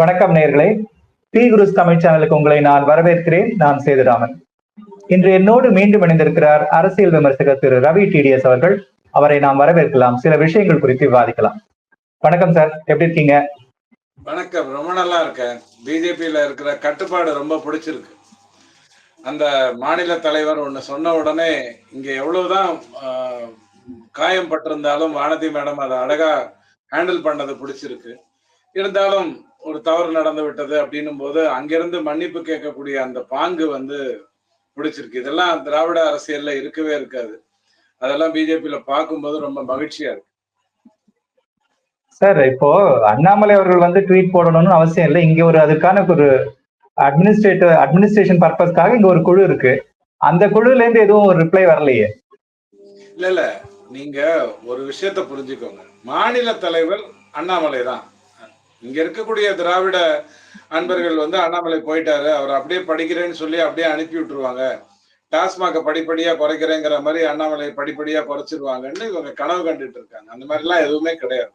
வணக்கம் நேர்களே. பி குருஸ் தமிழ் சேனலுக்கு உங்களை நான் வரவேற்கிறேன். நான் சேதுராமன். இன்று என்னோடு மீண்டும் இணைந்திருக்கிறார் அரசியல் விமர்சகர் திரு ரவி டிடிஎஸ் அவர்கள். அவரை நாம் வரவேற்கலாம். சில விஷயங்கள் குறித்து விவாதிக்கலாம். வணக்கம் சார். எப்படி இருக்கீங்க? வணக்கம். ரொம்ப நல்லா இருக்கேன். பிஜேபியில இருக்கிற கட்டுப்பாடு ரொம்ப பிடிச்சிருக்கு. அந்த மாநில தலைவர் ஒண்ணு சொன்ன உடனே இங்க எவ்வளவுதான் காயம் பட்டிருந்தாலும் வானதி மேடம் அதை அழகா ஹேண்டில் பண்ணது பிடிச்சிருக்கு. இருந்தாலும் ஒரு தவறு நடந்து விட்டது அப்படின்னும் போது அங்கிருந்து மன்னிப்பு கேட்கக்கூடிய அந்த பாங்கு வந்து பிடிச்சிருக்கு. இதெல்லாம் திராவிட அரசியல்ல இருக்கவே இருக்காது. அதெல்லாம் பிஜேபியில பார்க்கும்போது ரொம்ப மகிழ்ச்சியா இருக்கு. சார் இப்போ அண்ணாமலை அவர்கள் வந்து ட்வீட் போடணும்னு அவசியம் இல்லை. இங்க ஒரு அதுக்கான ஒரு அட்மினிஸ்ட்ரேட்டிவ் அட்மினிஸ்ட்ரேஷன் பர்பஸ்க்காக இங்க ஒரு குழு இருக்கு. அந்த குழுல இருந்து எதுவும் ஒரு ரிப்ளை வரலையே. இல்ல இல்ல. நீங்க ஒரு விஷயத்த புரிஞ்சுக்கோங்க. மாநில தலைவர் அண்ணாமலை தான். இங்க இருக்கக்கூடிய திராவிட அன்பர்கள் வந்து அண்ணாமலை போயிட்டாரு. அவர் அப்படியே படிக்கிறேன்னு சொல்லி அப்படியே அனுப்பி விட்டுருவாங்க. டாஸ்மாக படிப்படியா குறைக்கிறேங்கிற மாதிரி அண்ணாமலை படிப்படியா குறைச்சிருவாங்கன்னு இவங்க கனவு கண்டுட்டு இருக்காங்க. அந்த மாதிரி எல்லாம் எதுவுமே கிடையாது.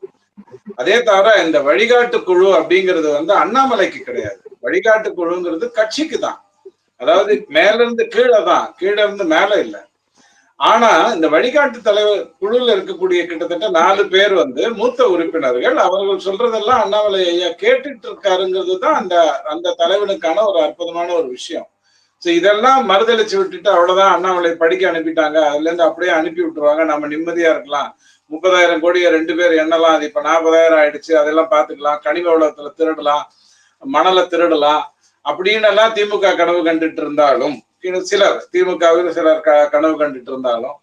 அதே தவிர இந்த வழிகாட்டு குழு அப்படிங்கிறது வந்து அண்ணாமலைக்கு கிடையாது. வழிகாட்டு குழுங்கிறது கட்சிக்கு தான் அதாவது மேல இருந்து கீழே தான். கீழே இருந்து மேல இல்ல. ஆனா இந்த வழிகாட்டு தலைவர் குழுல இருக்கக்கூடிய கிட்டத்தட்ட நாலு பேர் வந்து மூத்த உறுப்பினர்கள் அவர்கள் சொல்றதெல்லாம் அண்ணாமலை ஐயா கேட்டுட்டு இருக்காருங்கிறது தான் அந்த அந்த தலைவனுக்கான ஒரு அற்புதமான ஒரு விஷயம். ஸோ இதெல்லாம் மறுதளிச்சு விட்டுட்டு அவ்வளவுதான் அண்ணாமலை படிக்க அனுப்பிட்டாங்க. அதுல இருந்து அப்படியே அனுப்பி விட்டுருவாங்க. நம்ம நிம்மதியா இருக்கலாம். முப்பதாயிரம் கோடியை ரெண்டு பேர் எண்ணலாம். அது இப்ப நாற்பதாயிரம் ஆயிடுச்சு. அதெல்லாம் பாத்துக்கலாம். கனிம உலகத்துல திருடலாம். மணலை திருடலாம். அப்படின்னு எல்லாம் திமுக கனவு கண்டுட்டு இருந்தாலும் சிலர் திமுகவில் சிலர் க- கனவு கண்டுட்டு இருந்தாலும்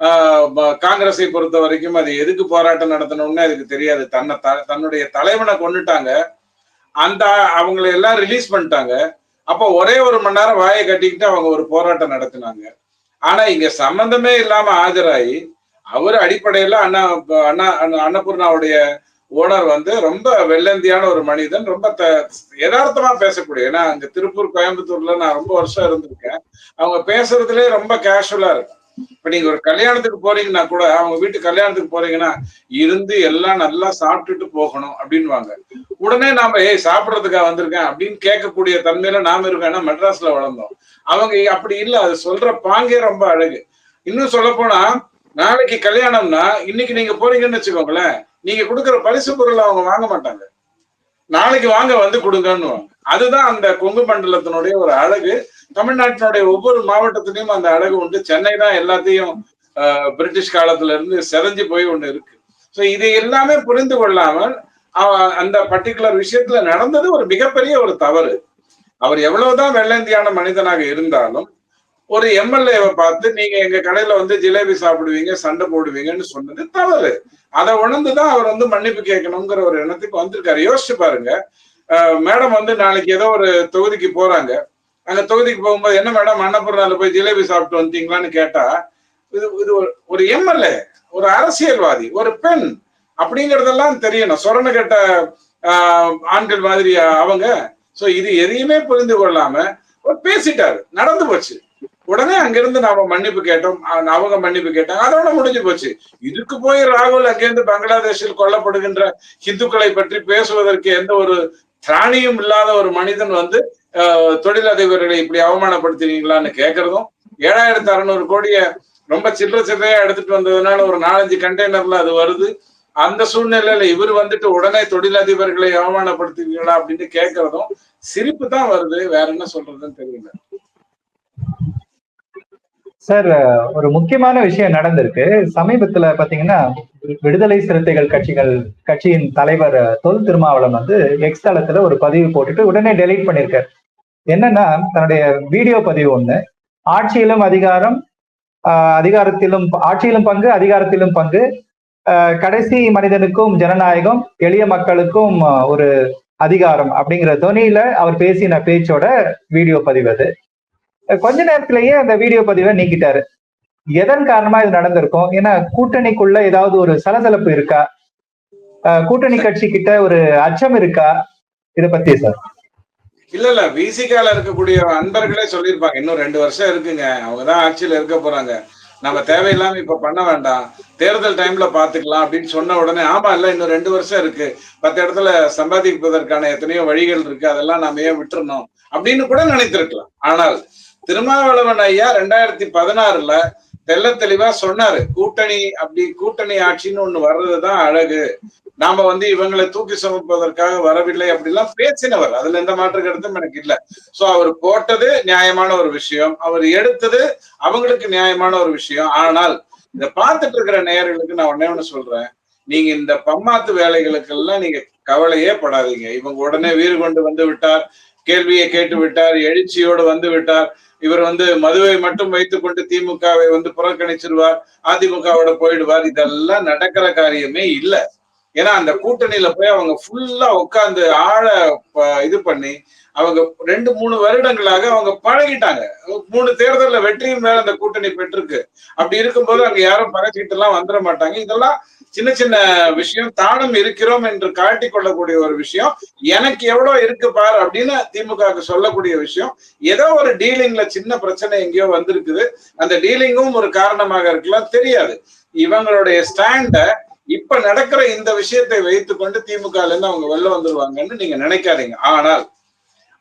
ஆஹ் காங்கிரஸை பொறுத்த வரைக்கும் அது எதுக்கு போராட்டம் நடத்தணும்னு அதுக்கு தெரியாது. தன்னை த- தன்னுடைய தலைவனை கொண்டுட்டாங்க அந்த அவங்களை எல்லாம் ரிலீஸ் பண்ணிட்டாங்க. அப்போ ஒரே ஒரு மணி நேரம் வாயை கட்டிக்கிட்டு அவங்க ஒரு போராட்டம் நடத்தினாங்க. ஆனா இங்க சம்பந்தமே இல்லாம ஆஜராகி அவர் அடிப்படையில அண்ணா அண்ணா அண்ணா- அன்னபூர்ணாவுடைய ஓனர் வந்து ரொம்ப வெள்ளந்தியான ஒரு மனிதன் ரொம்ப த யதார்த்தமா பேசக்கூடிய. ஏன்னா அங்க திருப்பூர் கோயம்புத்தூர்ல நான் ரொம்ப வருஷம் இருந்திருக்கேன். அவங்க பேசுறதுலேயே ரொம்ப கேஷுவலா இருக்கும். இப்ப நீங்க ஒரு கல்யாணத்துக்கு போறீங்கன்னா கூட அவங்க வீட்டு கல்யாணத்துக்கு போறீங்கன்னா இருந்து எல்லாம் நல்லா சாப்பிட்டுட்டு போகணும் அப்படின்வாங்க உடனே நாம ஏய் சாப்பிடுறதுக்காக வந்திருக்கேன்? அப்படின்னு கேட்கக்கூடிய தன்மையில நாம இருக்கோம். ஏன்னா மெட்ராஸ்ல வளர்ந்தோம். அவங்க அப்படி இல்ல. அது சொல்ற பாங்கே ரொம்ப அழகு. இன்னும் சொல்ல போனா நாளைக்கு கல்யாணம்னா இன்னைக்கு நீங்க போறீங்கன்னு வச்சுக்கோங்களேன் நீங்க கொடுக்குற பரிசு பொருள் அவங்க வாங்க மாட்டாங்க. நாளைக்கு வாங்க வந்து கொடுங்கன்னு அதுதான் அந்த கொங்கு மண்டலத்தினுடைய ஒரு அழகு. தமிழ்நாட்டினுடைய ஒவ்வொரு மாவட்டத்திலையும் அந்த அழகு உண்டு. சென்னை தான் எல்லாத்தையும் ஆஹ், பிரிட்டிஷ் காலத்துல இருந்து செதஞ்சு போய் ஒண்ணு இருக்கு. சோ இது எல்லாமே புரிந்து கொள்ளாமல் அந்த பர்டிகுலர் விஷயத்துல நடந்தது ஒரு மிகப்பெரிய ஒரு தவறு. அவர் எவ்வளவுதான் வெள்ளந்தியான மனிதனாக இருந்தாலும் ஒரு எம்எல்ஏவை பார்த்து நீங்க எங்க கடையில வந்து ஜிலேபி சாப்பிடுவீங்க சண்டை போடுவீங்கன்னு சொன்னது தவறு. அதை உணர்ந்துதான் அவர் வந்து மன்னிப்பு கேட்கணுங்கிற ஒரு எண்ணத்துக்கு வந்திருக்காரு. யோசிச்சு பாருங்க. மேடம் வந்து நாளைக்கு ஏதோ ஒரு தொகுதிக்கு போறாங்க. அங்க தொகுதிக்கு போகும்போது என்ன மேடம் அன்னபூர்ணால போய் ஜிலேபி சாப்பிட்டு வந்தீங்களான்னு கேட்டா இது இது ஒரு- ஒரு எம்எல்ஏ ஒரு அரசியல்வாதி ஒரு பெண் அப்படிங்கறதெல்லாம் தெரியணும். சொரண கெட்ட ஆண்கள் மாதிரி அவங்க? சோ இது எதையுமே புரிந்து கொள்ளாம அவர் பேசிட்டாரு. நடந்து போச்சு. உடனே அங்கிருந்து நாம மன்னிப்பு கேட்டோம். அவங்க மன்னிப்பு கேட்டாங்க. அதோட முடிஞ்சு போச்சு. இதுக்கு போய் ராகுல் அங்கிருந்து பங்களாதேஷில் கொல்லப்படுகின்ற இந்துக்களை பற்றி பேசுவதற்கு எந்த ஒரு திராணியும் இல்லாத ஒரு மனிதன் வந்து தொழிலதிபர்களை இப்படி அவமானப்படுத்துறீங்களான்னு கேட்கறதும் ஏழாயிரத்தி அறுநூறு கோடிய ரொம்ப சில்லற சில்லறையா எடுத்துட்டு வந்ததுனால ஒரு நாலஞ்சு கண்டெய்னர்ல அது வருது. அந்த சூழ்நிலையில இவர் வந்துட்டு உடனே தொழிலதிபர்களை அவமானப்படுத்துவீங்களா அப்படின்னு கேட்கறதும் சிரிப்பு தான் வருது. வேற என்ன சொல்றதுன்னு தெரியல. சார் ஒரு முக்கியமான விஷயம் நடந்திருக்கு. சமீபத்துல பாத்தீங்கன்னா விடுதலை சிறுத்தைகள் கட்சிகள் கட்சியின் தலைவர் தொல் திருமாவளம் வந்து எக்ஸ் தளத்துல ஒரு பதிவு போட்டுட்டு உடனே டெலீட் பண்ணிருக்காரு. என்னன்னா தன்னுடைய வீடியோ பதிவு ஒண்ணு. ஆட்சியிலும் அதிகாரம் அதிகாரத்திலும் ஆட்சியிலும் பங்கு அதிகாரத்திலும் பங்கு. கடைசி மனிதனுக்கும் ஜனநாயகம் எளிய மக்களுக்கும் ஒரு அதிகாரம் அப்படிங்கிற துணியில அவர் பேசின பேச்சோட வீடியோ பதிவு அது. கொஞ்ச நேரத்திலேயே அந்த வீடியோ பதிவை நீக்கிட்டாரு. எதன் காரணமா இது நடந்திருக்கும்? ஏன்னா கூட்டணிக்குள்ள ஏதாவது ஒரு சலசலப்பு இருக்கா? ஆஹ் கூட்டணி கட்சி கிட்ட ஒரு அச்சம் இருக்கா? இத பத்தி சார். இல்ல இல்ல. விசிகால இருக்கக்கூடிய அன்பர்களே சொல்லியிருப்பாங்க. இன்னும் ரெண்டு வருஷம் இருக்குங்க. அவங்கதான் ஆட்சியில இருக்க போறாங்க. நம்ம தேவையில்லாம இப்ப பண்ண வேண்டாம். தேர்தல் டைம்ல பாத்துக்கலாம் அப்படின்னு சொன்ன உடனே ஆமா இல்ல இன்னும் ரெண்டு வருஷம் இருக்கு. பத்து இடத்துல சம்பாதிப்பதற்கான எத்தனையோ வழிகள் இருக்கு. அதெல்லாம் நாம ஏன் விட்டுறணும்? அப்படின்னு கூட நினைத்திருக்கலாம். ஆனால் திருமாவளவன் ஐயா ரெண்டாயிரத்தி பதினாறுல தெல்ல தெளிவா சொன்னாரு கூட்டணி அப்படி கூட்டணி ஆட்சின்னு ஒண்ணு வர்றதுதான் அழகு. நாம வந்து இவங்களை தூக்கி சுமப்பதற்காக வரவில்லை அப்படிலாம் பேசினவர். அதுல எந்த மாற்று கருத்தும் எனக்கு இல்ல. சோ அவர் போட்டது நியாயமான ஒரு விஷயம். அவர் எடுத்தது அவங்களுக்கு நியாயமான ஒரு விஷயம். ஆனால் இத பார்த்துட்டு இருக்கிற நேயர்களுக்கு நான் ஒன்னே ஒண்ணு சொல்றேன். நீங்க இந்த பம்மாத்து வேலைகளுக்கெல்லாம் நீங்க கவலையே படாதீங்க. இவங்க உடனே வீறு கொண்டு வந்து விட்டார். கேள்வியை கேட்டு விட்டார் எழுச்சியோடு வந்து விட்டார். இவர் வந்து மதுவை மட்டும் வைத்துக் கொண்டு திமுகவை வந்து புறக்கணிச்சிருவார் அதிமுகவோட போயிடுவார். இதெல்லாம் நடக்கிற காரியமே இல்லை. ஏன்னா அந்த கூட்டணியில போய் அவங்க ஃபுல்லா உட்கார்ந்து ஆழ இது பண்ணி அவங்க ரெண்டு மூணு வருடங்களாக அவங்க பழகிட்டாங்க. மூணு தேர்தல்ல வெற்றியும் மேல அந்த கூட்டணி பெற்றிருக்கு. அப்படி இருக்கும்போது அங்க யாரும் பகச்சிட்டு எல்லாம் வந்துட மாட்டாங்க. இதெல்லாம் சின்ன சின்ன விஷயம் தானும் இருக்கிறோம் என்று காட்டிக் கொள்ளக்கூடிய ஒரு விஷயம் எனக்கு எவ்வளவு இருக்கு பார் அப்படின்னு திமுகவுக்கு சொல்லக்கூடிய விஷயம். ஏதோ ஒரு டீலிங்ல சின்ன பிரச்சனை எங்கேயோ வந்திருக்குது. அந்த டீலிங்கும் ஒரு காரணமாக இருக்கலாம் தெரியாது. இவங்களுடைய ஸ்டாண்ட இப்ப நடக்கிற இந்த விஷயத்தை வைத்துக்கொண்டு திமுகல இருந்து அவங்க வெளில வந்துருவாங்கன்னு நீங்க நினைக்காதீங்க. ஆனால்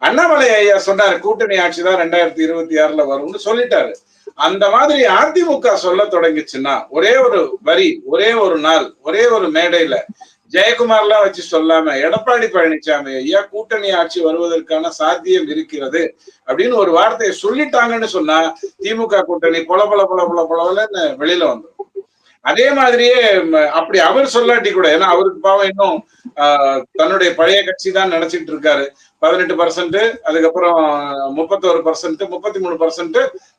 அண்ணாமலை ஐயா சொன்னாரு கூட்டணி ஆட்சி தான் ரெண்டாயிரத்தி இருபத்தி ஆறுல வரும்னு சொல்லிட்டாரு. அந்த மாதிரி அதிமுக சொல்ல தொடங்கிச்சுன்னா ஒரே ஒரு வரி ஒரே ஒரு நாள் ஒரே ஒரு மேடையில ஜெயக்குமார்லாம் வச்சு சொல்லாம எடப்பாடி பழனிசாமி ஐயா கூட்டணி ஆட்சி வருவதற்கான சாத்தியம் இருக்கிறது அப்படின்னு ஒரு வார்த்தையை சொல்லிட்டாங்கன்னு சொன்னா திமுக கூட்டணி பொல பொல பொல பொல பொலன்னு வெளியில வந்துடும். அதே மாதிரியே அப்படி அவர் சொல்லாட்டி கூட ஏன்னா அவருக்கு பாவம் இன்னும் ஆஹ், தன்னுடைய பழைய கட்சி தான் நினைச்சிட்டு இருக்காரு. பதினெட்டு பர்சன்ட் அதுக்கப்புறம் முப்பத்தோரு பர்சன்ட் முப்பத்தி மூணு பர்சன்ட்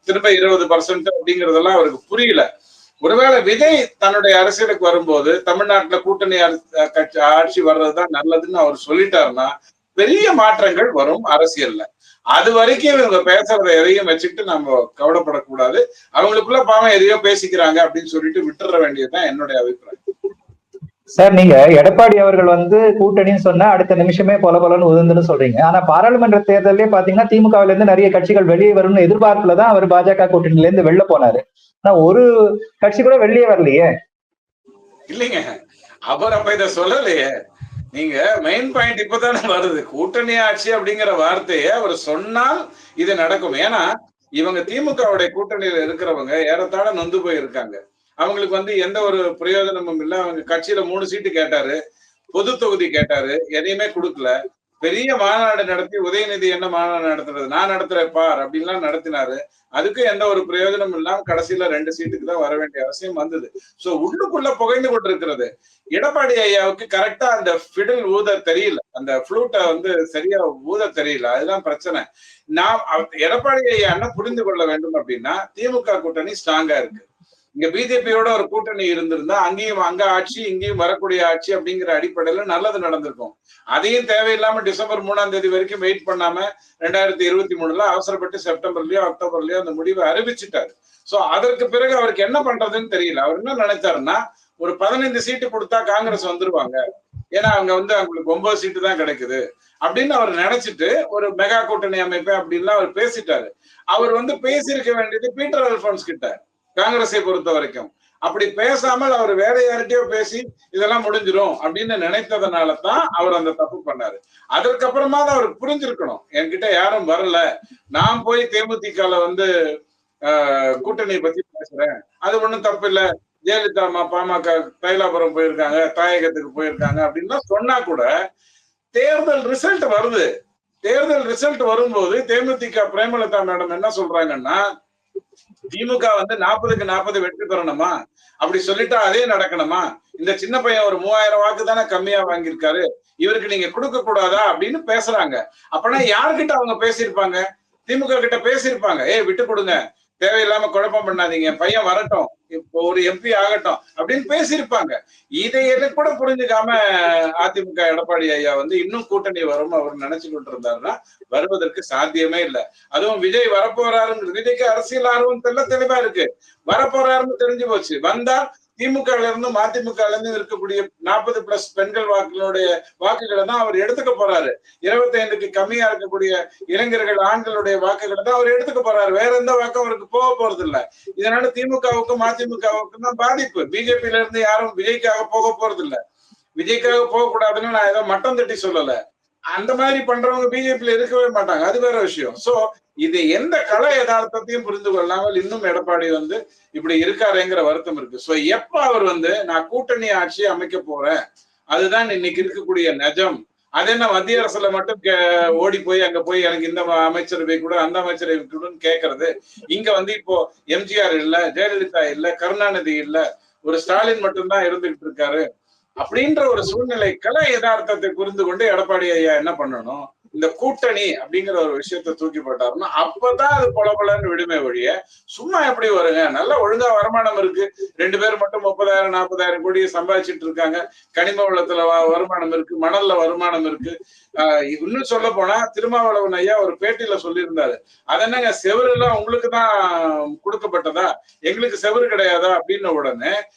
திரும்ப இருபது பர்சன்ட் அப்படிங்கறதெல்லாம் அவருக்கு புரியல. ஒருவேளை விஜய் தன்னுடைய அரசியலுக்கு வரும்போது தமிழ்நாட்டுல கூட்டணி கட்சி ஆட்சி வர்றதுதான் நல்லதுன்னு அவர் சொல்லிட்டாருன்னா பெரிய மாற்றங்கள் வரும் அரசியல்ல. அது வரைக்கும் இவங்க பேசுறத எதையும் வச்சுக்கிட்டு நம்ம கவலைப்படக்கூடாது. அவங்களுக்குள்ள பாவம் எதையோ பேசிக்கிறாங்க அப்படின்னு சொல்லிட்டு விட்டுற வேண்டியதுதான் என்னுடைய அபிப்பிராயம். சார் நீங்க எடப்பாடி அவர்கள் வந்து கூட்டணின்னு சொன்னா அடுத்த நிமிஷமே பொல பொலன்னு உதிர்ந்துன்னு சொல்றீங்க. ஆனா பாராளுமன்ற தேர்தலே பாத்தீங்கன்னா திமுகவில இருந்து நிறைய கட்சிகள் வெளியே வரும்னு எதிர்பார்ப்புல தான் அவர் பாஜக கூட்டணியில இருந்து வெளில போனாரு. ஆனா ஒரு கட்சி கூட வெளியே வரலையே. இல்லைங்க. அவர் அப்ப இத சொல்லலையே. நீங்க மெயின் பாயிண்ட் இப்பதானே வருது. கூட்டணி ஆட்சி அப்படிங்கிற வார்த்தையை அவர் சொன்னால் இது நடக்கும். ஏன்னா இவங்க திமுகவுடைய கூட்டணியில இருக்கிறவங்க ஏறத்தாழ நொந்து போயிருக்காங்க. அவங்களுக்கு வந்து எந்த ஒரு பிரயோஜனமும் இல்ல. அவங்க கட்சியில மூணு சீட்டு கேட்டாரு பொது தொகுதி கேட்டாரு எதையுமே கொடுக்கல. பெரிய மாநாடு நடத்தி உதயநிதி என்ன மாநாடு நடத்துறது நான் நடத்துறேன் பார் அப்படின்லாம் நடத்தினாரு. அதுக்கு எந்த ஒரு பிரயோஜனமும் இல்லாம கடைசியில ரெண்டு சீட்டுக்கு தான் வர வேண்டிய அவசியம் வந்தது. சோ உள்ளுக்குள்ள புகைந்து கொண்டிருக்கிறது. எடப்பாடி ஐயாவுக்கு கரெக்டா அந்த ஃபிடில் ஊத தெரியல. அந்த ஃப்ளூட்டை வந்து சரியா ஊத தெரியல. அதுதான் பிரச்சனை. நான் எடப்பாடி ஐயா என்ன புரிந்து கொள்ள வேண்டும் அப்படின்னா திமுக கூட்டணி ஸ்ட்ராங்கா இருக்கு. இங்க பிஜேபியோட ஒரு கூட்டணி இருந்திருந்தா அங்கேயும் அங்க ஆட்சி இங்கேயும் வரக்கூடிய ஆட்சி அப்படிங்கிற அடிப்படையில நல்லது நடந்திருக்கும். அதையும் தேவையில்லாம டிசம்பர் மூணாம் தேதி வரைக்கும் வெயிட் பண்ணாம ரெண்டாயிரத்தி இருபத்தி மூணுல அவசரப்பட்டு செப்டம்பர்லயோ அக்டோபர்லயோ அந்த முடிவை அறிவிச்சிட்டாரு. சோ அதற்கு பிறகு அவருக்கு என்ன பண்றதுன்னு தெரியல. அவர் என்ன நினைச்சாருன்னா ஒரு பதினைந்து சீட்டு கொடுத்தா காங்கிரஸ் வந்துருவாங்க. ஏன்னா அவங்க வந்து அவங்களுக்கு ஒன்பது சீட்டு தான் கிடைக்குது. அப்படின்னு அவர் நினைச்சிட்டு ஒரு மெகா கூட்டணி அமைப்பு அப்படின்லாம் அவர் பேசிட்டாரு. அவர் வந்து பேசியிருக்க வேண்டியது பீட்டர் அல்போன்ஸ் கிட்ட. காங்கிரஸை பொறுத்த வரைக்கும். அப்படி பேசாமல் அவர் வேற யார்கிட்டயோ பேசி இதெல்லாம் முடிஞ்சிடும் அப்படின்னு நினைத்ததுனால தான் அவர் அந்த தப்பு பண்ணாரு. அதற்கப்புறமா தான் அவருக்கு புரிஞ்சிருக்கணும். என்கிட்ட யாரும் வரல. நான் போய் தேமுதிகல வந்து ஆஹ், கூட்டணியை பத்தி பேசுறேன். அது ஒண்ணும் தப்பு இல்ல ஜெயலலிதா அம்மா பாமக தைலாபுரம் போயிருக்காங்க தாயகத்துக்கு போயிருக்காங்க அப்படின்லாம் சொன்னா கூட தேர்தல் ரிசல்ட் வருது. தேர்தல் ரிசல்ட் வரும்போது தேமுதிக பிரேமலதா மேடம் என்ன சொல்றாங்கன்னா திமுக வந்து நாற்பதுக்கு நாற்பது வெற்றி பெறணுமா? அப்படி சொல்லிட்டா அதே நடக்கணுமா? இந்த சின்ன பையன் ஒரு மூவாயிரம் வாக்கு தானே கம்மியா வாங்கியிருக்காரு. இவருக்கு நீங்க கொடுக்க கூடாதா அப்படின்னு பேசுறாங்க. அப்பனா யார்கிட்ட அவங்க பேசியிருப்பாங்க? திமுக கிட்ட பேசியிருப்பாங்க. ஏய் விட்டு கொடுங்க. தேவையில்லாம குழப்பம் பண்ணாதீங்க. பையன் வரட்டும். இப்போ ஒரு எம்பி ஆகட்டும் அப்படின்னு பேசியிருப்பாங்க. இதை எது கூட புரிஞ்சுக்காம அதிமுக எடப்பாடி ஐயா வந்து இன்னும் கூட்டணி வரும் அவர் நினைச்சுக்கிட்டு இருந்தாருன்னா வருவதற்கு சாத்தியமே இல்லை. அதுவும் விஜய் வரப்போறாருன்னு விஜய்க்கு அரசியல் ஆர்வம் தெல்ல தெளிவா இருக்கு. வரப்போறாருன்னு தெரிஞ்சு போச்சு. வந்தால் திமுக இருந்து மதிமுக இருந்து இருக்கக்கூடிய நாற்பது பிளஸ் பெண்கள் வாக்குகளுடைய வாக்குகளை தான் அவர் எடுத்துக்க போறாரு. இருபத்தி ஐந்துக்கு கம்மியா இருக்கக்கூடிய இளைஞர்கள் ஆண்களுடைய வாக்குகளை தான் அவர் எடுத்துக்க போறாரு. வேற எந்த வாக்கம் அவருக்கு போக போறது இல்ல இதனால திமுகவுக்கும் மதிமுகவுக்கும் தான் பாதிப்பு. பிஜேபியில இருந்து யாரும் விஜய்க்காக போக போறது இல்ல விஜய்க்காக போக கூடாதுன்னு நான் ஏதோ மட்டம் தட்டி சொல்லல. அந்த மாதிரி பண்றவங்க பிஜேபியில இருக்கவே மாட்டாங்க. அது வேற விஷயம். சோ இது எந்த கலை யதார்த்தத்தையும் புரிந்து கொள்ளாமல் இன்னும் எடப்பாடி வந்து இப்படி இருக்காருங்கிற வருத்தம் இருக்கு. சோ எப்ப அவர் வந்து நான் கூட்டணி ஆட்சி அமைக்க போறேன். அதுதான் இன்னைக்கு இருக்கக்கூடிய நெஜம். அது என்ன மத்திய அரசுல மட்டும் கே- ஓடி போய் அங்க போய் எனக்கு இந்த அமைச்சரவை கூட அந்த அமைச்சரவை கூடன்னு கேக்குறது. இங்க வந்து இப்போ எம்ஜிஆர் இல்ல ஜெயலலிதா இல்ல கருணாநிதி இல்ல ஒரு ஸ்டாலின் மட்டும்தான் இருந்துகிட்டு இருக்காரு. அப்படின்ற ஒரு சூழ்நிலை யதார்த்தத்தை புரிந்து கொண்டு எடப்பாடி ஐயா என்ன பண்ணணும்? இந்த கூட்டணி அப்படிங்கிற ஒரு விஷயத்த தூக்கி போட்டாருன்னா அப்பதான் அது பொலபலன்னு விடுமே ஒழிய சும்மா எப்படி வருங்க? நல்ல ஒழுங்கா வருமானம் இருக்கு. ரெண்டு பேர் மட்டும் முப்பதாயிரம் நாற்பதாயிரம் கோடி சம்பாதிச்சிட்டு இருக்காங்க. கனிம வளத்துல வருமானம் இருக்கு மணல்ல வருமானம் இருக்கு. ஆஹ் இன்னும் சொல்ல போனா திருமாவளவன் ஐயா ஒரு பேட்டியில சொல்லியிருந்தாரு. அது என்னங்க செவரு எல்லாம் உங்களுக்கு தான் கொடுக்கப்பட்டதா? எங்களுக்கு செவரு கிடையாதா? அப்படின்ன உடனே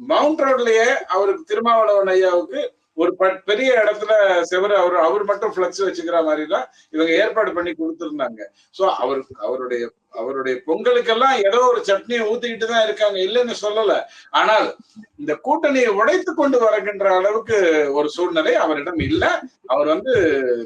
மவுண்ட் ரோட்லயே அவருக்கு திருமாவளவன் ஐயாவுக்கு ஒரு பெரிய இடத்துல செவரு அவர் அவர் மட்டும் பிளக்ஸ் வச்சுக்கிற மாதிரி தான் இவங்க ஏற்பாடு பண்ணி கொடுத்துருந்தாங்க. சோ அவருக்கு அவருடைய அவருடைய பொங்கலுக்கெல்லாம் ஏதோ ஒரு சட்னியை ஊத்திக்கிட்டு தான் இருக்காங்க. இல்லைன்னு சொல்லல. ஆனால் இந்த கூட்டணியை உடைத்து கொண்டு வருகின்ற அளவுக்கு ஒரு சூழ்நிலை அவரிடம் இல்ல. அவர் வந்து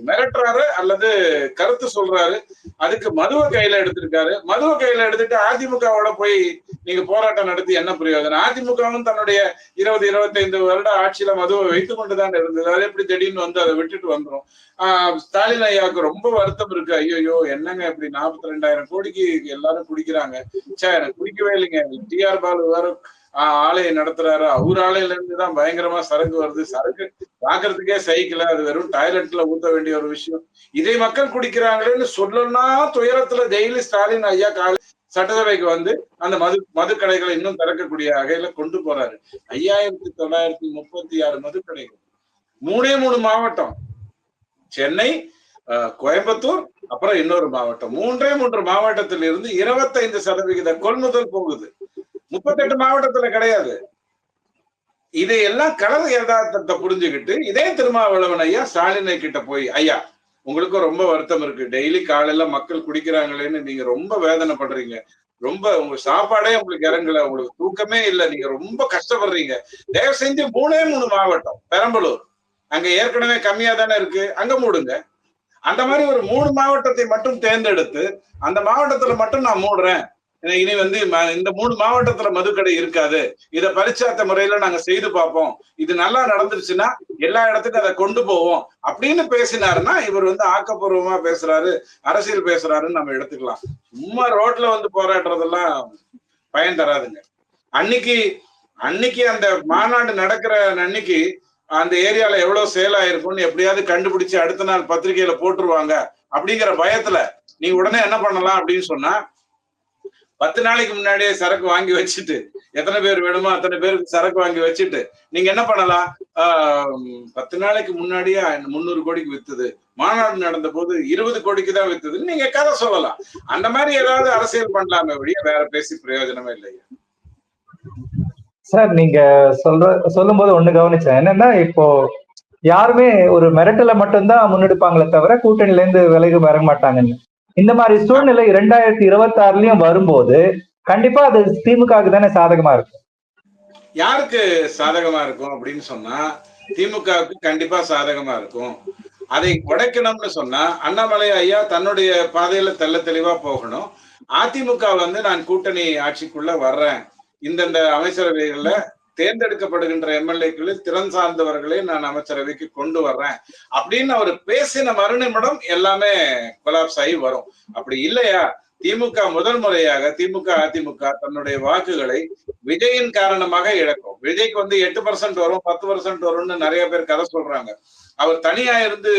மிரட்டுறாரு அல்லது கருத்து சொல்றாரு. அதுக்கு மதுவை கையில எடுத்திருக்காரு. மதுவை கையில எடுத்துட்டு அதிமுகவோட போய் நீங்க போராட்டம் நடத்தி என்ன பிரயோஜனம்? அதிமுகவும் தன்னுடைய இருபது இருபத்தைந்து வருட ஆட்சியில மதுவை வைத்துக் கொண்டுதான் இருந்தது. அது எப்படி திடீர்னு வந்து அதை விட்டுட்டு வந்துரும்? ஆஹ் ஸ்டாலின் ஐயாவுக்கு ரொம்ப வருத்தம் இருக்கு. ஐயோ என்னங்க இப்படி நாற்பத்தி ரெண்டாயிரம் கோடிக்கு எல்லாரும் குடிக்கிறாங்க? சே எனக்கு குடிக்கவே இல்லைங்க. டிஆர் பாலு வேற ஆலையை நடத்துறாரு. அவர் ஆலையில இருந்து தான் பயங்கரமா சரக்கு வருது. சரக்கு பாக்குறதுக்கே சைக்கிள்? அது வெறும் டாய்லெட்ல ஊத்த வேண்டிய ஒரு விஷயம். இதை மக்கள் குடிக்கிறாங்களேன்னு சொல்லணும்னா துயரத்துல டெய்லி ஸ்டாலின் ஐயா காலை சட்டசபைக்கு வந்து அந்த மது மதுக்கடைகளை இன்னும் திறக்கக்கூடிய வகையில கொண்டு போறாரு. ஐயாயிரத்தி தொள்ளாயிரத்தி முப்பத்தி ஆறு மதுக்கடைகள். மூணே மூணு மாவட்டம். சென்னை கோயம்புத்தூர் அப்புறம் இன்னொரு மாவட்டம். மூன்றே மூன்று மாவட்டத்தில் இருந்து இருபத்தைந்து சதவிகித கொள்முதல் போகுது. முப்பத்தெட்டு மாவட்டத்துல கிடையாது. இதையெல்லாம் கலர் யதார்த்தத்தை புரிஞ்சுக்கிட்டு இதே திருமாவளவன் ஐயா ஸ்டாலினை கிட்ட போய் ஐயா உங்களுக்கும் ரொம்ப வருத்தம் இருக்கு. டெய்லி காலையில மக்கள் குடிக்கிறாங்களேன்னு நீங்க ரொம்ப வேதனை பண்றீங்க ரொம்ப உங்க சாப்பாடே உங்களுக்கு இறங்கல. உங்களுக்கு தூக்கமே இல்லை. நீங்க ரொம்ப கஷ்டப்படுறீங்க. தயவு செஞ்சு மூணே மூணு மாவட்டம் பெரம்பலூர். அங்க ஏற்கனவே கம்மியா தானே இருக்கு. அங்க மூடுங்க. அந்த மாதிரி ஒரு மூணு மாவட்டத்தை மட்டும் தேர்ந்தெடுத்து அந்த மாவட்டத்துல மட்டும் நான் மூடுறேன். இனி வந்து இந்த மூணு மாவட்டத்துல மதுக்கடை இருக்காது. இத பரிச்சாத்த முறையில நாங்க செய்து பார்ப்போம். இது நல்லா நடந்துருச்சுன்னா எல்லா இடத்துக்கும் அதை கொண்டு போவோம். அப்படின்னு பேசினாருன்னா இவர் வந்து ஆக்கப்பூர்வமா பேசுறாரு அரசியல் பேசுறாருன்னு நம்ம எடுத்துக்கலாம். சும்மா ரோட்ல வந்து போராடுறதெல்லாம் பயன் தராதுங்க. அன்னைக்கு அன்னைக்கு அந்த மாநாடு நடக்கிற அன்னைக்கு அந்த ஏரியால எவ்வளவு சேல் ஆயிருக்கும்னு எப்படியாவது கண்டுபிடிச்சு அடுத்த நாள் பத்திரிகையில போட்டுருவாங்க. அப்படிங்கிற பயத்துல நீங்க உடனே என்ன பண்ணலாம் அப்படின்னு சொன்னா பத்து நாளைக்கு முன்னாடியே சரக்கு வாங்கி வச்சுட்டு எத்தனை பேர் வேணுமோ அத்தனை பேருக்கு சரக்கு வாங்கி வச்சுட்டு நீங்க என்ன பண்ணலாம்? ஆஹ் பத்து நாளைக்கு முன்னாடியே முந்நூறு கோடிக்கு வித்துது. மாநாடு நடந்த போது இருபது கோடிக்கு தான் வித்துதுன்னு நீங்க கதை சொல்லலாம். அந்த மாதிரி ஏதாவது அரசியல் பண்ணலாமே வழிய வேற பேசி பிரயோஜனமே இல்லையா. சார் நீங்க சொல்ற சொல்லும் போது ஒண்ணு கவனிச்சேன். என்னன்னா இப்போ யாருமே ஒரு மிரட்டலை மட்டும்தான் முன்னெடுப்பாங்களே தவிர கூட்டணியில இருந்து விலகி வர மாட்டாங்கன்னு. இந்த மாதிரி சூழ்நிலை இரண்டாயிரத்தி இருபத்தி ஆறுலயும் வரும்போது கண்டிப்பா அது திமுகவுக்கு தானே சாதகமா இருக்கும். யாருக்கு சாதகமா இருக்கும் அப்படின்னு சொன்னா திமுகவுக்கு கண்டிப்பா சாதகமா இருக்கும். அதை உடைக்கணும்னு சொன்னா அண்ணாமலை ஐயா தன்னுடைய பாதையில தெள்ள தெளிவா போகணும். அதிமுக வந்து நான் கூட்டணி ஆட்சிக்குள்ள வர்றேன். இந்தந்த அமைச்சரவைகள்ல தேர்ந்தெடுக்கப்படுகின்ற எம்எல்ஏக்களில் திறன் சார்ந்தவர்களை நான் அமைச்சரவைக்கு கொண்டு வர்றேன். அப்படின்னு அவர் பேசின மறுநிமிடம் எல்லாமே கொலாப்ஸ் ஆகி வரும். அப்படி இல்லையா? திமுக முதல் முறையாக திமுக அதிமுக தன்னுடைய வாக்குகளை விஜயின் காரணமாக இழக்கும். விஜய்க்கு வந்து எட்டு பர்சன்ட் வரும் பத்து பர்சன்ட் வரும்னு நிறைய பேர் கதை சொல்றாங்க. அவர் தனியா இருந்து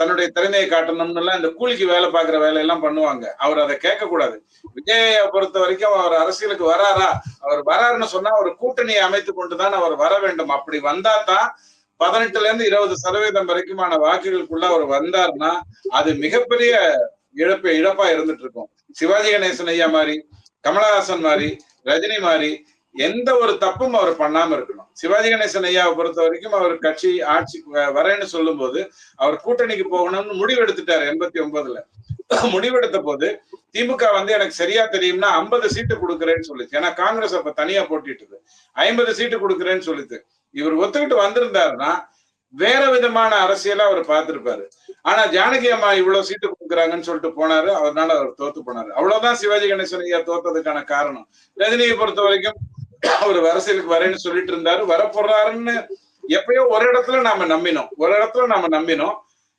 தன்னுடைய திறமையை காட்டணும்னு எல்லாம் இந்த கூலிக்கு வேலை பார்க்குற வேலையெல்லாம் பண்ணுவாங்க. அவர் அதை கேட்கக்கூடாது. விஜயை பொறுத்த வரைக்கும் அவர் அரசியலுக்கு வராரா? அவர் வராருன்னு சொன்னா ஒரு கூட்டணியை அமைத்து கொண்டுதான் அவர் வர வேண்டும். அப்படி வந்தா தான் பதினெட்டுல இருந்து இருபது சதவீதம் வரைக்குமான வாக்குகளுக்குள்ள அவர் வந்தாருன்னா அது மிகப்பெரிய இழப்பு இழப்பா இருந்துட்டு இருக்கும். சிவாஜி கணேசன் ஐயா மாதிரி கமலஹாசன் மாதிரி ரஜினி மாதிரி எந்த ஒரு தப்பும் அவர் பண்ணாம இருக்கணும். சிவாஜி கணேசன் ஐயாவை பொறுத்த வரைக்கும் அவர் கட்சி ஆட்சி வரேன்னு சொல்லும் போது அவர் கூட்டணிக்கு போகணும்னு முடிவு எடுத்துட்டாரு எண்பத்தி ஒன்பதுல முடிவெடுத்த போது திமுக வந்து எனக்கு சரியா தெரியும்னா ஐம்பது சீட்டு கொடுக்குறேன்னு சொல்லிச்சு. ஏன்னா காங்கிரஸ் அப்ப தனியா போட்டிட்டு ஐம்பது சீட்டு கொடுக்குறேன்னு சொல்லிட்டு இவர் ஒத்துக்கிட்டு வந்திருந்தாருன்னா வேற விதமான அரசியலா அவர் பார்த்திருப்பாரு. ஆனா ஜானகி அம்மா இவ்வளவு சீட்டு கொடுக்குறாங்கன்னு சொல்லிட்டு போனாரு. அதனால அவர் தோத்து போனாரு. அவ்வளவுதான் சிவாஜி கணேசன் ஐயா தோத்ததுக்கான காரணம். ரஜினியை பொறுத்த வரைக்கும் அவர் அரசியலுக்கு வரேன்னு சொல்லிட்டு இருந்தாரு. வரப்போறாருன்னு எப்பயோ ஒரு இடத்துல நாம நம்பினோம். ஒரு இடத்துல நாம நம்பினோம்.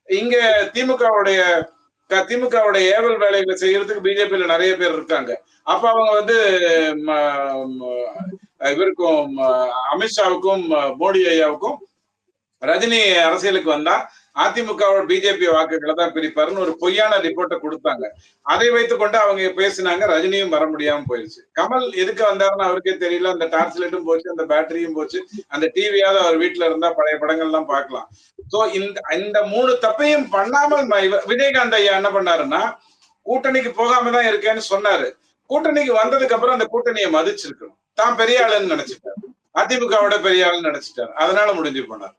இங்க திமுகவுடைய திமுகவுடைய ஏவல் வேலைகளை செய்யறதுக்கு பிஜேபியில நிறைய பேர் இருக்காங்க. அப்ப அவங்க வந்து இவருக்கும் அமித்ஷாவுக்கும் மோடி ஐயாவுக்கும் ரஜினி அரசியலுக்கு வந்தா அதிமுகவோட பிஜேபி வாக்குகளை தான் பிரிப்பாருன்னு ஒரு பொய்யான ரிப்போர்ட்டை கொடுத்தாங்க. அதை வைத்துக்கொண்டு அவங்க பேசினாங்க ரஜினியும் வர முடியாம போயிடுச்சு கமல் எதுக்கு வந்தாருன்னு அவருக்கே தெரியல. அந்த டார்ச் லைட்டும் போச்சு அந்த பேட்டரியும் போச்சு. அந்த டிவியாவது அவர் வீட்டுல இருந்தா பழைய படங்கள்லாம் பார்க்கலாம். சோ இந்த இந்த மூணு தப்பையும் பண்ணாமல் விஜயகாந்த் ஐயா என்ன பண்ணாருன்னா கூட்டணிக்கு போகாம தான் இருக்கேன்னு சொன்னாரு. கூட்டணிக்கு வந்ததுக்கு அப்புறம் அந்த கூட்டணியை மதிச்சிருக்கணும். தான் பெரிய ஆளுன்னு நினைச்சிட்டாரு. அதிமுகவோட பெரிய ஆளுன்னு நினைச்சிட்டாரு. அதனால முடிஞ்சு போனார்.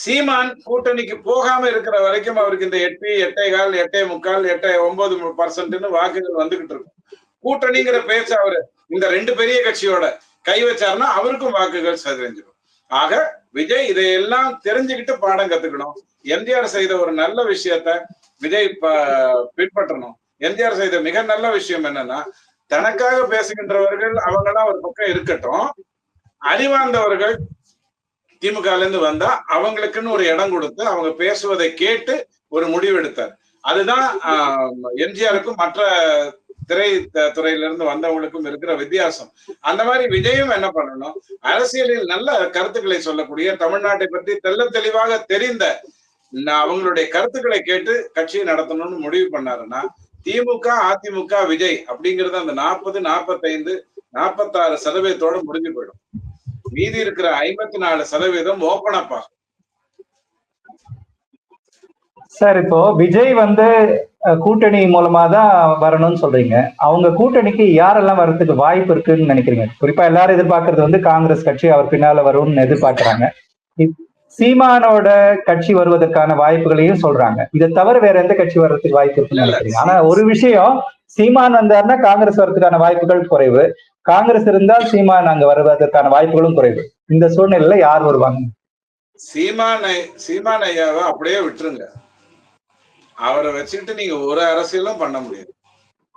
சீமான் கூட்டணிக்கு போகாம இருக்கிற வரைக்கும் அவருக்கு இந்த எட்டு எட்டே கால் எட்டே முக்கால் எட்டே ஒன்பது பர்சன்ட்னு வாக்குகள் வந்துகிட்டு இருக்கும். கூட்டணிங்கிற பேச்சு அவரு இந்த ரெண்டு பெரிய கட்சியோட கை வச்சாருன்னா அவருக்கும் வாக்குகள் சதறிஞ்சிடும் ஆக விஜய் இதையெல்லாம் தெரிஞ்சுக்கிட்டு பாடம் கத்துக்கணும். எம்ஜிஆர் செய்த ஒரு நல்ல விஷயத்த விஜய் பின்பற்றணும். எம்ஜிஆர் செய்த மிக நல்ல விஷயம் என்னன்னா தனக்காக பேசுகின்றவர்கள் அவங்கெல்லாம் ஒரு பக்கம் இருக்கட்டும். அறிவார்ந்தவர்கள் திமுகல இருந்து வந்தா அவங்களுக்குன்னு ஒரு இடம் கொடுத்து அவங்க பேசுவதை கேட்டு ஒரு முடிவு எடுத்தார் அதுதான் எம்ஜிஆருக்கும் மற்ற திரை துறையிலிருந்து வந்தவங்களுக்கும் இருக்கிற வித்தியாசம். அந்த மாதிரி விஜயும் என்ன பண்ணணும்? அரசியலில் நல்ல கருத்துக்களை சொல்லக்கூடிய தமிழ்நாட்டை பற்றி தெல்ல தெளிவாக தெரிந்த அவங்களுடைய கருத்துக்களை கேட்டு கட்சியை நடத்தணும்னு முடிவு பண்ணாருன்னா திமுக அதிமுக விஜய் அப்படிங்கிறது அந்த நாற்பது நாற்பத்தைந்து நாற்பத்தாறு சதவீதத்தோட முடிஞ்சு போயிடும். மீதி இருக்கிற ஐம்பத்தி நாலு சதவீதம் ஓபன் அப் ஆகும் சார் இப்போ விஜய் வந்து கூட்டணி மூலமா தான் வரணும்னு சொல்றீங்க. அவங்க கூட்டணிக்கு யாரெல்லாம் வர்றதுக்கு வாய்ப்பு இருக்குன்னு நினைக்கிறீங்க? குறிப்பா எல்லாரும் எதிர்பார்க்கறது வந்து காங்கிரஸ் கட்சி அவர் பின்னால வரும்னு எதிர்பார்க்கறாங்க. சீமானோட கட்சி வருவதற்கான வாய்ப்புகளையும் சொல்றாங்க. இதை தவிர வேற எந்த கட்சி வர்றதுக்கு வாய்ப்பு இருக்குன்னு நினைக்கிறீங்க? ஆனா ஒரு விஷயம் சீமான் வந்தாருன்னா காங்கிரஸ் வர்றதுக்கான வாய்ப்புகள் குறைவு. காங்கிரஸ் இருந்தால் சீமான் அங்க வருவதற்கான வாய்ப்புகளும் குறைவு. இந்த சூழ்நிலையில யார் வருவாங்க? சீமான் சீமான் ஐயாவை அப்படியே விட்டுருங்க. அவரை வச்சுக்கிட்டு நீங்க ஒரு அரசியலும் பண்ண முடியாது.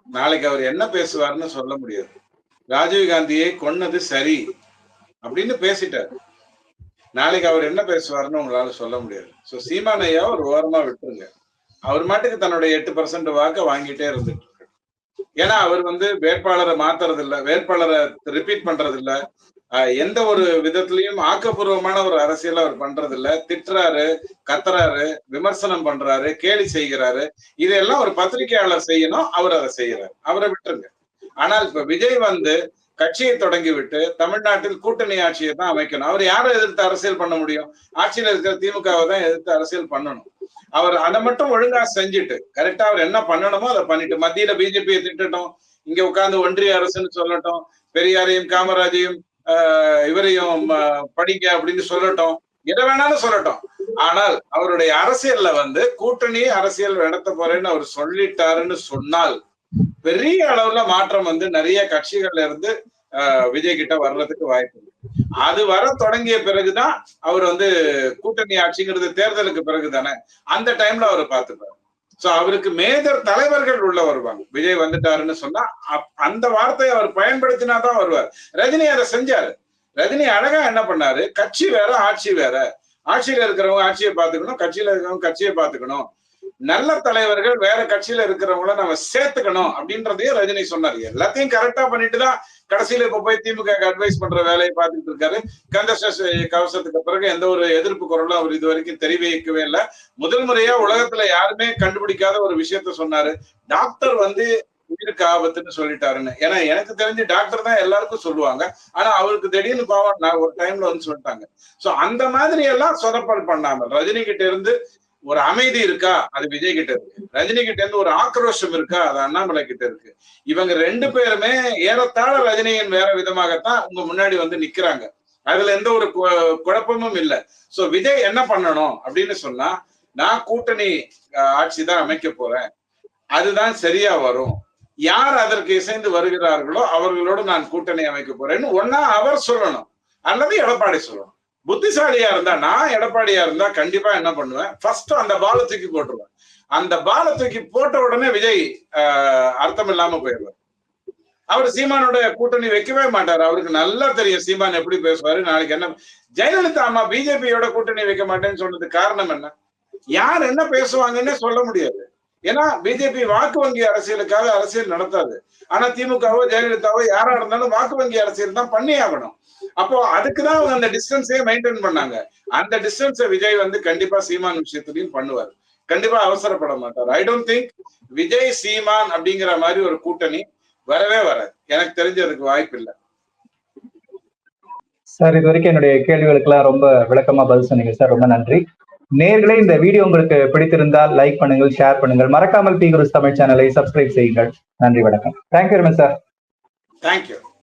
நாளைக்கு அவர் என்ன பேசுவார்னு சொல்ல முடியாது. ராஜீவ் காந்தியை கொன்னது சரி அப்படின்னு பேசிட்டாரு. நாளைக்கு அவர் என்ன பேசுவாருன்னு உங்களால சொல்ல முடியாது. சோ சீமான் ஐயா ஒரு ஓரமா விட்டுருங்க. அவர் மாட்டுக்கு தன்னுடைய எட்டு பர்சன்ட் வாக்க வாங்கிட்டே இருந்துட்டு. ஏன்னா அவர் வந்து வேட்பாளரை மாத்துறது இல்ல வேட்பாளரை ரிப்பீட் பண்றது இல்ல எந்த ஒரு விதத்திலையும் ஆக்கப்பூர்வமான ஒரு அரசியல் அவர் பண்றது இல்ல திட்டுறாரு கத்துறாரு விமர்சனம் பண்றாரு கேலி செய்கிறாரு. இதெல்லாம் ஒரு பத்திரிகையாளர் செய்யணும் அவர் அதை செய்யறாரு அவரை விட்டுருங்க. ஆனால் இப்ப விஜய் வந்து கட்சியை தொடங்கிவிட்டு தமிழ்நாட்டில் கூட்டணி ஆட்சியை தான் அமைக்கணும். அவர் யாரை எதிர்த்து அரசியல் பண்ண முடியும்? ஆட்சியில் இருக்கிற திமுகவை தான் எதிர்த்து அரசியல் பண்ணணும். அவர் அதை மட்டும் ஒழுங்கா செஞ்சுட்டு கரெக்டா அவர் என்ன பண்ணணுமோ அதை பண்ணிட்டு மத்தியில பிஜேபியை திட்டட்டும் இங்க உட்கார்ந்து ஒன்றிய அரசுன்னு சொல்லட்டும் பெரியாரையும் காமராஜையும் இவரையும் படிங்க அப்படின்னு சொல்லட்டும். எதை வேணாலும் சொல்லட்டும். ஆனால் அவருடைய அரசியல்ல வந்து கூட்டணி அரசியல் நடத்த போறேன்னு அவர் சொல்லிட்டாருன்னு சொன்னால் பெரிய அளவுல மாற்றம் வந்து நிறைய கட்சிகள்ல இருந்து விஜய் கிட்ட வர்றதுக்கு வாய்ப்பு அது வர தொடங்கிய பிறகுதான் அவர் வந்து கூட்டணி ஆட்சிங்கிறது தேர்தலுக்கு பிறகு தானே அந்த டைம்ல அவர் பார்த்துப்பாரு. சோ அவருக்கு மேஜர் தலைவர்கள் உள்ள வருவாங்க. விஜய் வந்துட்டாருன்னு சொன்னா அந்த வார்த்தையை அவர் பயன்படுத்தினாதான் வருவார். ரஜினி அதை செஞ்சாரு. ரஜினி அழகா என்ன பண்ணாரு? கட்சி வேற ஆட்சி வேற. ஆட்சியில இருக்கிறவங்க ஆட்சியை பாத்துக்கணும் கட்சியில இருக்கிறவங்க கட்சியை பாத்துக்கணும் நல்ல தலைவர்கள் வேற கட்சியில இருக்கிறவங்கள நம்ம சேர்த்துக்கணும் அப்படின்றதையும் ரஜினி சொன்னார். எல்லாத்தையும் கரெக்டா பண்ணிட்டு தான் கடைசியில இப்ப போய் திமுக அட்வைஸ் பண்ற வேலையை பார்த்துட்டு இருக்காரு. கந்தச கவசத்துக்கு பிறகு எந்த ஒரு எதிர்ப்பு குரலும் அவர் இது வரைக்கும் தெரிவிக்கவே இல்லை. முதல் முறையா உலகத்துல யாருமே கண்டுபிடிக்காத ஒரு விஷயத்த சொன்னாரு. டாக்டர் வந்து உயிருக்கு ஆபத்துன்னு சொல்லிட்டாருன்னு. ஏன்னா எனக்கு தெரிஞ்சு டாக்டர் தான் எல்லாருக்கும் சொல்லுவாங்க. ஆனா அவருக்கு திடீர்னு பாவம் நான் ஒரு டைம்ல வந்து சொல்லிட்டாங்க. சோ அந்த மாதிரி எல்லாம் சொதப்பல் பண்ணாங்க ரஜினி கிட்ட இருந்து ஒரு அமைதி இருக்கா? அது விஜய் கிட்ட இருக்கு. ரஜினி கிட்ட இருந்து ஒரு ஆக்ரோஷம் இருக்கா? அது அண்ணாமலை கிட்ட இருக்கு. இவங்க ரெண்டு பேருமே ஏறத்தாழ ரஜினியின் வேற விதமாகத்தான் உங்க முன்னாடி வந்து நிக்கிறாங்க. அதுல எந்த ஒரு கு- குழப்பமும் இல்ல. சோ விஜய் என்ன பண்ணணும் அப்படின்னு சொன்னா நான் கூட்டணி ஆட்சி தான் அமைக்க போறேன். அதுதான் சரியா வரும். யார் அதற்கு இசைந்து வருகிறார்களோ அவர்களோடு நான் கூட்டணி அமைக்க போறேன்னு ஒன்னா அவர் சொல்லணும். அல்லது எடப்பாடி சொல்லணும். புத்திசாலியா இருந்தா நான் எடப்பாடியா இருந்தா கண்டிப்பா என்ன பண்ணுவேன்? ஃபர்ஸ்ட் அந்த பால தூக்கி போட்டுருவேன். அந்த பால தூக்கி போட்ட உடனே விஜய் ஆஹ், அர்த்தம் இல்லாம போயிடுவார். அவர் சீமானோட கூட்டணி வைக்கவே மாட்டார். அவருக்கு நல்லா தெரியும் சீமான் எப்படி பேசுவாரு நாளைக்கு என்ன ஜெயலலிதா அம்மா பிஜேபியோட கூட்டணி வைக்க மாட்டேன்னு சொன்னது காரணம் என்ன? யார் என்ன பேசுவாங்கன்னே சொல்ல முடியாது. ஏன்னா பிஜேபி வாக்கு வங்கி அரசியலுக்காக அரசியல் நடத்தாது. ஆனா திமுகவோ ஜெயலலிதாவோ யாரா இருந்தாலும் வாக்கு வங்கி அரசியல் தான் பண்ணி ஆகணும். அப்போ அதுக்குதான் அவங்க அந்த டிஸ்டன்ஸே மெயின்டைன் பண்ணாங்க. அந்த டிஸ்டன்ஸை விஜய் வந்து கண்டிப்பா சீமான் விஷயத்துலயும் பண்ணுவார். கண்டிப்பா அவசரப்பட மாட்டார். I don't think Vijay Seeman அப்படிங்கிற மாதிரி ஒரு கூட்டணி வரவே வராது. எனக்கு தெரிஞ்சதுக்கு வாய்ப்பு இல்லை சார் இது வரைக்கும் என்னுடைய கேள்விகளுக்கெல்லாம் ரொம்ப விளக்கமா பதில் சொன்னீங்க சார். ரொம்ப நன்றி. நேர்களே இந்த வீடியோ உங்களுக்கு பிடித்திருந்தால் லைக் பண்ணுங்கள் ஷேர் பண்ணுங்கள். மறக்காமல் பி குருஸ் தமிழ் சேனலை சப்ஸ்கிரைப் செய்யுங்கள். நன்றி வணக்கம். Thank you very much sir thank you